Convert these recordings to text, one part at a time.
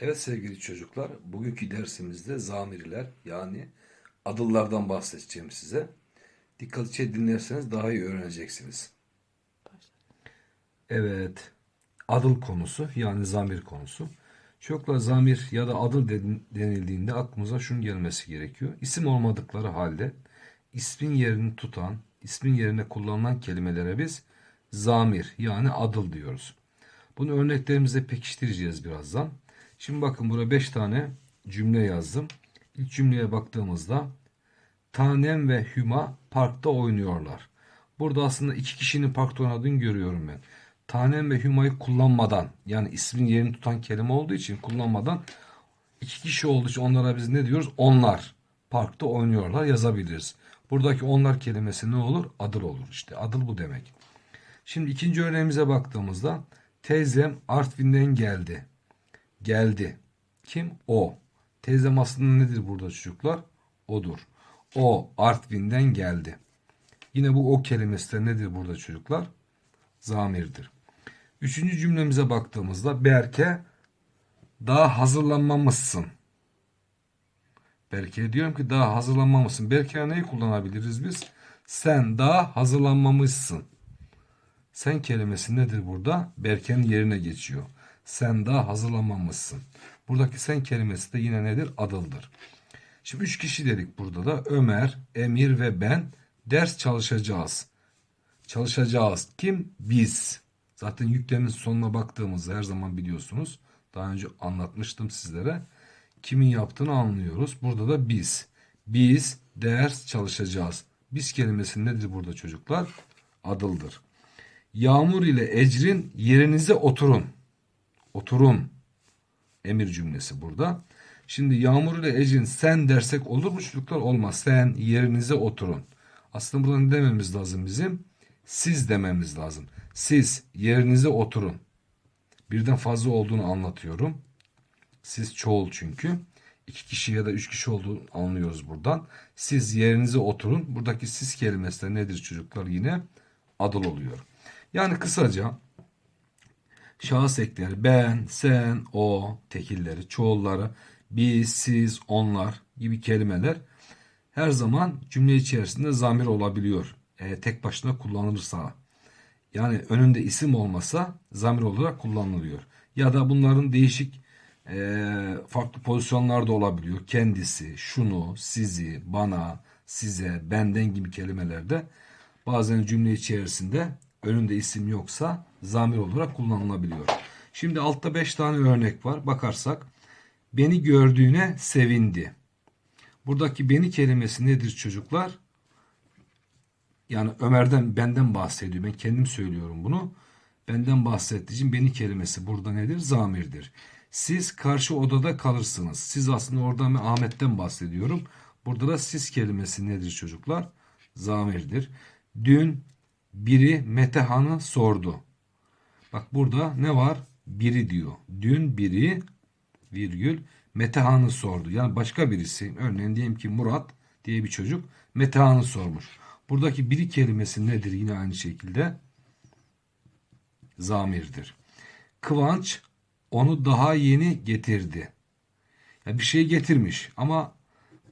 Evet sevgili çocuklar, bugünkü dersimizde zamirler yani adıllardan bahsedeceğim size. Dikkatlice dinlerseniz daha iyi öğreneceksiniz. Evet, adıl konusu yani zamir konusu. Çocuklar zamir ya da adıl den- denildiğinde aklımıza şunun gelmesi gerekiyor. İsim olmadıkları halde ismin yerini tutan, ismin yerine kullanılan kelimelere biz zamir yani adıl diyoruz. Bunu örneklerimizle pekiştireceğiz birazdan. Şimdi bakın burada 5 tane cümle yazdım. İlk cümleye baktığımızda Tanem ve Hüma parkta oynuyorlar. Burada aslında iki kişinin parkta oynadığını görüyorum ben. Tanem ve Hüma'yı kullanmadan yani ismin yerini tutan kelime olduğu için kullanmadan iki kişi olduğu için onlara biz ne diyoruz? Onlar parkta oynuyorlar yazabiliriz. Buradaki onlar kelimesi ne olur? Adıl olur işte. Adıl bu demek. Şimdi ikinci örneğimize baktığımızda teyzem Artvin'den geldi. Geldi. Kim? O. Teyzem aslında nedir burada çocuklar? Odur. O Artvin'den geldi. Yine bu o kelimesi de nedir burada çocuklar? Zamirdir. Üçüncü cümlemize baktığımızda Berke daha hazırlanmamışsın. Berke'ye diyorum ki daha hazırlanmamışsın. Berke'ye neyi kullanabiliriz biz? Sen daha hazırlanmamışsın. Sen kelimesi nedir burada? Berke'nin yerine geçiyor. Sen daha hazırlanmamışsın. Buradaki sen kelimesi de yine nedir? Adıldır. Şimdi üç kişi dedik burada da. Ömer, Emir ve ben ders çalışacağız. Çalışacağız. Kim? Biz. Zaten yüklemin sonuna baktığımızda her zaman biliyorsunuz. Daha önce anlatmıştım sizlere. Kimin yaptığını anlıyoruz. Burada da biz. Biz ders çalışacağız. Biz kelimesi nedir burada çocuklar? Adıldır. Yağmur ile Ecrin yerinize oturun. Oturun. Emir cümlesi burada. Şimdi Yağmur ile Ecrin sen dersek olur mu çocuklar? Olmaz. Sen yerinize oturun. Aslında burada ne dememiz lazım bizim? Siz dememiz lazım. Siz yerinize oturun. Birden fazla olduğunu anlatıyorum. Siz çoğul çünkü. İki kişi ya da üç kişi olduğunu anlıyoruz buradan. Siz yerinize oturun. Buradaki siz kelimesi de nedir çocuklar? Yine adıl oluyor. Yani kısaca şahıs ekleri ben, sen, o tekilleri, çoğulları, biz, siz, onlar gibi kelimeler her zaman cümle içerisinde zamir olabiliyor. E, tek başına kullanılırsa. Yani önünde isim olmasa zamir olarak kullanılıyor. Ya da bunların değişik e, farklı pozisyonlarda olabiliyor. Kendisi, şunu, sizi, bana, size, benden gibi kelimelerde bazen cümle içerisinde önünde isim yoksa zamir olarak kullanılabiliyor. Şimdi altta 5 tane örnek var. Bakarsak beni gördüğüne sevindi. Buradaki beni kelimesi nedir çocuklar? Yani Ömer'den benden bahsediyor. Ben kendim söylüyorum bunu. Benden bahsettiği için beni kelimesi burada nedir? Zamirdir. Siz karşı odada kalırsınız. Siz aslında oradan ben Ahmet'ten bahsediyorum. Burada da siz kelimesi nedir çocuklar? Zamirdir. Dün biri Metehan'ı sordu. Bak burada ne var? Biri diyor. Dün biri virgül Metehan'ı sordu. Yani başka birisi. Örneğin diyelim ki Murat diye bir çocuk Metehan'ı sormuş. Buradaki biri kelimesi nedir? Yine aynı şekilde zamirdir. Kıvanç onu daha yeni getirdi. Yani bir şey getirmiş ama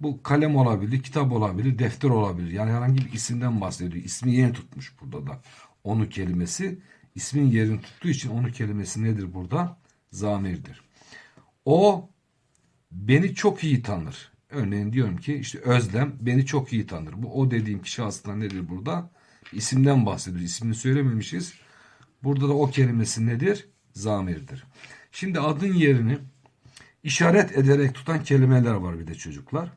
bu kalem olabilir, kitap olabilir, defter olabilir. Yani herhangi bir isimden bahsediyor. İsmi yeni tutmuş burada da. Onu kelimesi ismin yerini tuttuğu için onu kelimesi nedir burada? Zamirdir. O beni çok iyi tanır. Örneğin diyorum ki işte Özlem beni çok iyi tanır. Bu o dediğim kişi aslında nedir burada? İsimden bahsediyor. İsmini söylememişiz. Burada da o kelimesi nedir? Zamirdir. Şimdi adın yerini işaret ederek tutan kelimeler var bir de çocuklar.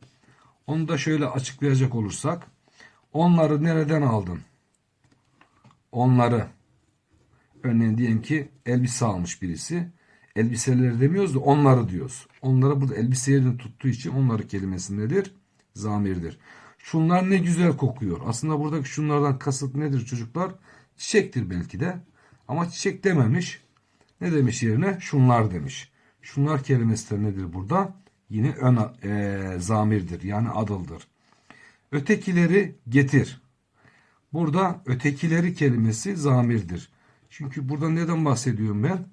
Onu da şöyle açıklayacak olursak. Onları nereden aldın? Onları örneğin diyelim ki elbise almış birisi. Elbiseleri demiyoruz da onları diyoruz. Onları burada elbise yerini tuttuğu için onları kelimesi nedir? Zamirdir. Şunlar ne güzel kokuyor. Aslında buradaki şunlardan kasıt nedir çocuklar? Çiçektir belki de. Ama çiçek dememiş. Ne demiş yerine? Şunlar demiş. Şunlar kelimesi de nedir burada? Yine ön e, zamirdir. Yani adıldır. Ötekileri getir. Burada ötekileri kelimesi zamirdir. Çünkü burada neden bahsediyorum ben?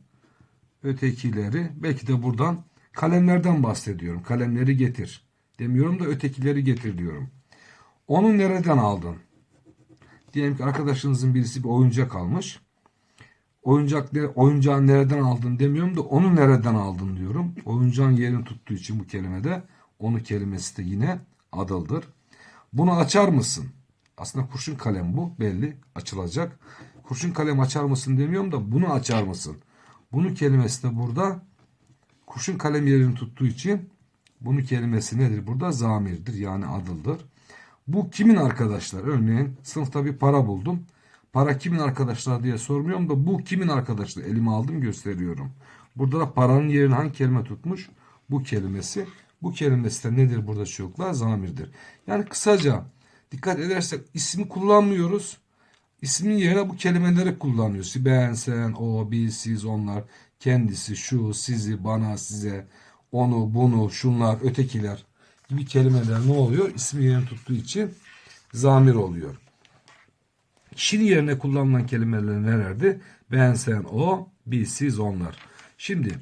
Ötekileri belki de buradan Kalemlerden bahsediyorum. Kalemleri getir. Demiyorum da ötekileri getir diyorum. Onu nereden aldın? Diyelim ki arkadaşınızın birisi bir oyuncak almış. Oyuncak ne, oyuncağı nereden aldın demiyorum da onu nereden aldın diyorum. Oyuncağın yerini tuttuğu için bu kelimede onu kelimesi de yine adıldır. Bunu açar mısın? Aslında kurşun kalem bu belli açılacak. Kurşun kalem açar mısın demiyorum da bunu açar mısın? Bunu kelimesi de burada kurşun kalem yerini tuttuğu için bunu kelimesi nedir? Burada zamirdir yani adıldır. Bu kimin arkadaşlar? Örneğin sınıfta bir para buldum. Para kimin arkadaşlar diye sormuyorum da bu kimin arkadaşlar? Elime aldım gösteriyorum. Burada da paranın yerine hangi kelime tutmuş? Bu kelimesi. Bu kelimesi de nedir burada çocuklar? Zamirdir. Yani kısaca dikkat edersek ismi kullanmıyoruz. İsmin yerine bu kelimeleri kullanıyoruz. Ben, sen, o, biz, siz, onlar, kendisi, şu, sizi, bana, size, onu, bunu, şunlar, ötekiler gibi kelimeler ne oluyor? İsmi yerini tuttuğu için zamir oluyor. Kişinin yerine kullanılan kelimeler nelerdi? Ben, sen, o, biz, siz, onlar. Şimdi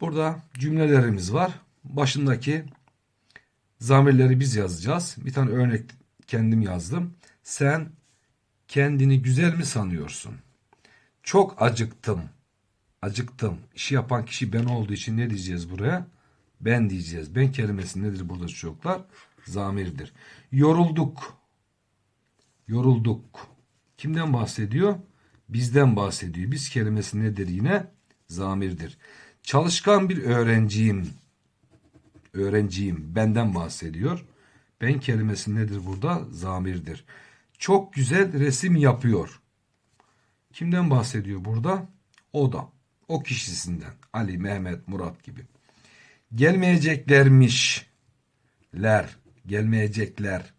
burada cümlelerimiz var. Başındaki zamirleri biz yazacağız. Bir tane örnek kendim yazdım. Sen kendini güzel mi sanıyorsun? Çok acıktım. Acıktım. İşi yapan kişi ben olduğu için ne diyeceğiz buraya? Ben diyeceğiz. Ben kelimesi nedir burada çocuklar? Zamirdir. Yorulduk. Yorulduk. Kimden bahsediyor? Bizden bahsediyor. Biz kelimesi nedir yine? Zamirdir. Çalışkan bir öğrenciyim. Öğrenciyim. Benden bahsediyor. Ben kelimesi nedir burada? Zamirdir. Çok güzel resim yapıyor. Kimden bahsediyor burada? O da. O kişisinden. Ali, Mehmet, Murat gibi. Gelmeyeceklermiş. Ler. Gelmeyecekler.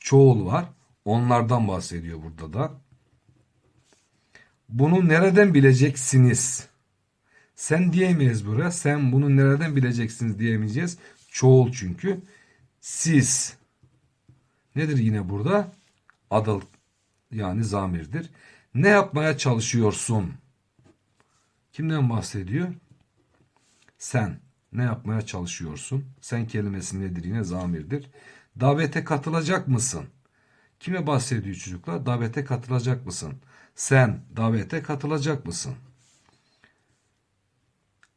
Çoğul var. Onlardan bahsediyor burada da. Bunu nereden bileceksiniz? Sen diyemeyiz buraya. Sen bunu nereden bileceksiniz diyemeyeceğiz. Çoğul çünkü. Siz. Nedir yine burada? Adıl yani zamirdir. Ne yapmaya çalışıyorsun? Kimden bahsediyor? Sen ne yapmaya çalışıyorsun? Sen kelimesi nedir yine zamirdir. Davete katılacak mısın? Kime bahsediyor çocuklar? Davete katılacak mısın? Sen davete katılacak mısın?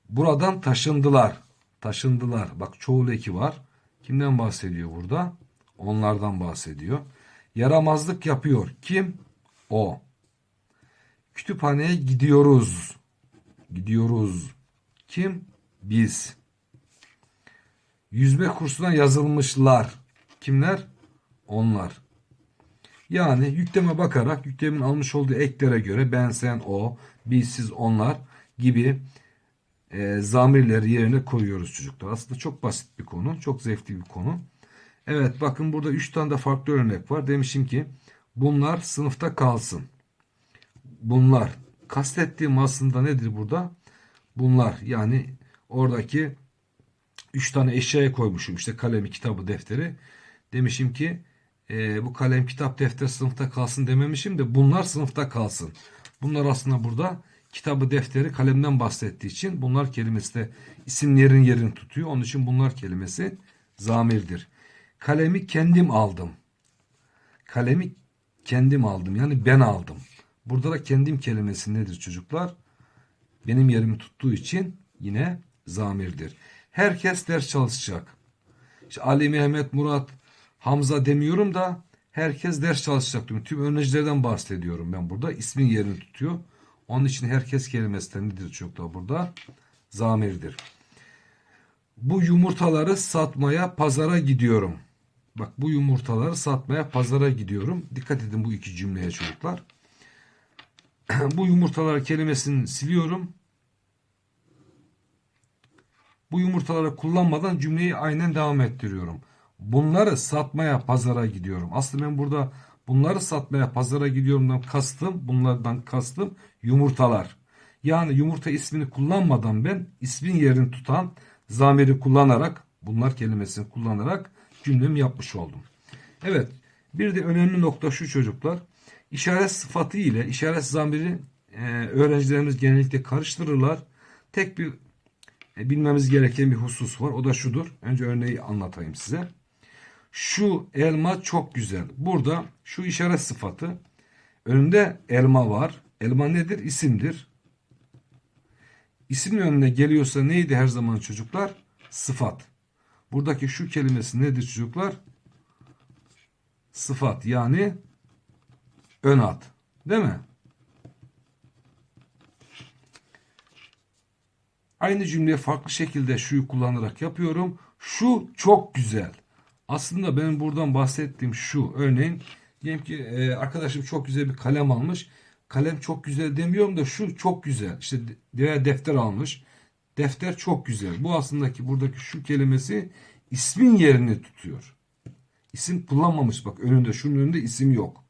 Buradan taşındılar. Taşındılar. Bak çoğul eki var. Kimden bahsediyor burada? Onlardan bahsediyor. Yaramazlık yapıyor. Kim? O. Kütüphaneye gidiyoruz. Gidiyoruz. Kim? Biz. Yüzme kursuna yazılmışlar. Kimler? Onlar. Yani yükleme bakarak yüklemin almış olduğu eklere göre ben, sen, o, biz, siz, onlar gibi e, zamirleri yerine koyuyoruz çocuklar. Aslında çok basit bir konu. Çok zevkli bir konu. Evet bakın burada 3 tane de farklı örnek var. Demişim ki bunlar sınıfta kalsın. Bunlar kastettiğim aslında nedir burada? Bunlar yani oradaki 3 tane eşyaya koymuşum. İşte kalemi, kitabı, defteri. Demişim ki e, bu kalem, kitap, defter sınıfta kalsın dememişim de bunlar sınıfta kalsın. Bunlar aslında burada kitabı, defteri, kalemden bahsettiği için bunlar kelimesi de isimlerin yerini tutuyor. Onun için bunlar kelimesi zamirdir. Kalemi kendim aldım. Kalemi kendim aldım. Yani ben aldım. Burada da kendim kelimesi nedir çocuklar? Benim yerimi tuttuğu için yine zamirdir. Herkes ders çalışacak. İşte Ali, Mehmet, Murat, Hamza demiyorum da herkes ders çalışacak diyorum. Tüm öğrencilerden bahsediyorum ben burada. İsmin yerini tutuyor. Onun için herkes kelimesi de nedir çocuklar burada? Zamirdir. Bu yumurtaları satmaya pazara gidiyorum. Bak bu yumurtaları satmaya pazara gidiyorum. Dikkat edin bu iki cümleye çocuklar. bu yumurtalar kelimesini siliyorum. Bu yumurtaları kullanmadan cümleyi aynen devam ettiriyorum. Bunları satmaya pazara gidiyorum. Aslında ben burada bunları satmaya pazara gidiyorumdan kastım, bunlardan kastım yumurtalar. Yani yumurta ismini kullanmadan ben ismin yerini tutan zamiri kullanarak bunlar kelimesini kullanarak cümlemi yapmış oldum. Evet bir de önemli nokta şu çocuklar. İşaret sıfatı ile işaret zamiri e, öğrencilerimiz genellikle karıştırırlar. Tek bir e, bilmemiz gereken bir husus var. O da şudur. Önce örneği anlatayım size. Şu elma çok güzel. Burada şu işaret sıfatı. Önünde elma var. Elma nedir? İsimdir. İsimin önüne geliyorsa neydi her zaman çocuklar? Sıfat. Buradaki şu kelimesi nedir çocuklar? Sıfat yani ön ad. Değil mi? Aynı cümleyi farklı şekilde şuyu kullanarak yapıyorum. Şu çok güzel. Aslında benim buradan bahsettiğim şu. Örneğin diyelim ki e, arkadaşım çok güzel bir kalem almış. Kalem çok güzel demiyorum da şu çok güzel. İşte veya defter almış. Defter çok güzel. Bu aslında ki buradaki şu kelimesi ismin yerini tutuyor. İsim kullanmamış bak önünde şunun önünde isim yok.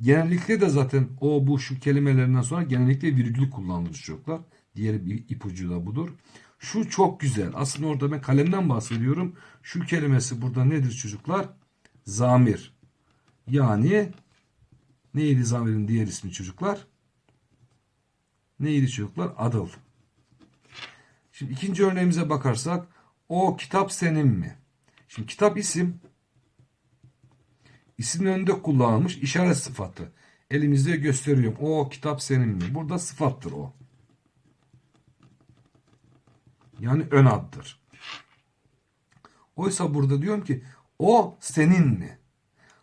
Genellikle de zaten o bu şu kelimelerinden sonra genellikle virgül kullanılır çocuklar. Diğer bir ipucu da budur. Şu çok güzel. Aslında orada ben kalemden bahsediyorum. Şu kelimesi burada nedir çocuklar? Zamir. Yani neydi zamirin diğer ismi çocuklar? Neydi çocuklar? Adıl. Şimdi ikinci örneğimize bakarsak o kitap senin mi? Şimdi kitap isim İsmin önünde kullanılmış işaret sıfatı. Elimizde gösteriyorum. O kitap senin mi? Burada sıfattır o. Yani ön addır. Oysa burada diyorum ki o senin mi?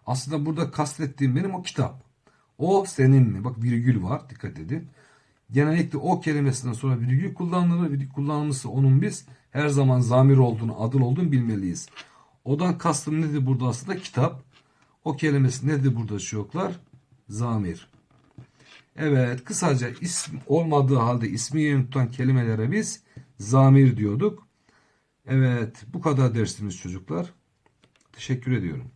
Aslında burada kastettiğim benim o kitap. O senin mi? Bak virgül var. Dikkat edin. Genellikle o kelimesinden sonra virgül kullanılır. Virgül kullanılmışsa onun biz her zaman zamir olduğunu, adıl olduğunu bilmeliyiz. Odan kastım nedir burada aslında? Kitap. O kelimesi nedir burada çocuklar? Zamir. Evet kısaca isim olmadığı halde ismi yerini tutan kelimelere biz zamir diyorduk. Evet bu kadar dersimiz çocuklar. Teşekkür ediyorum.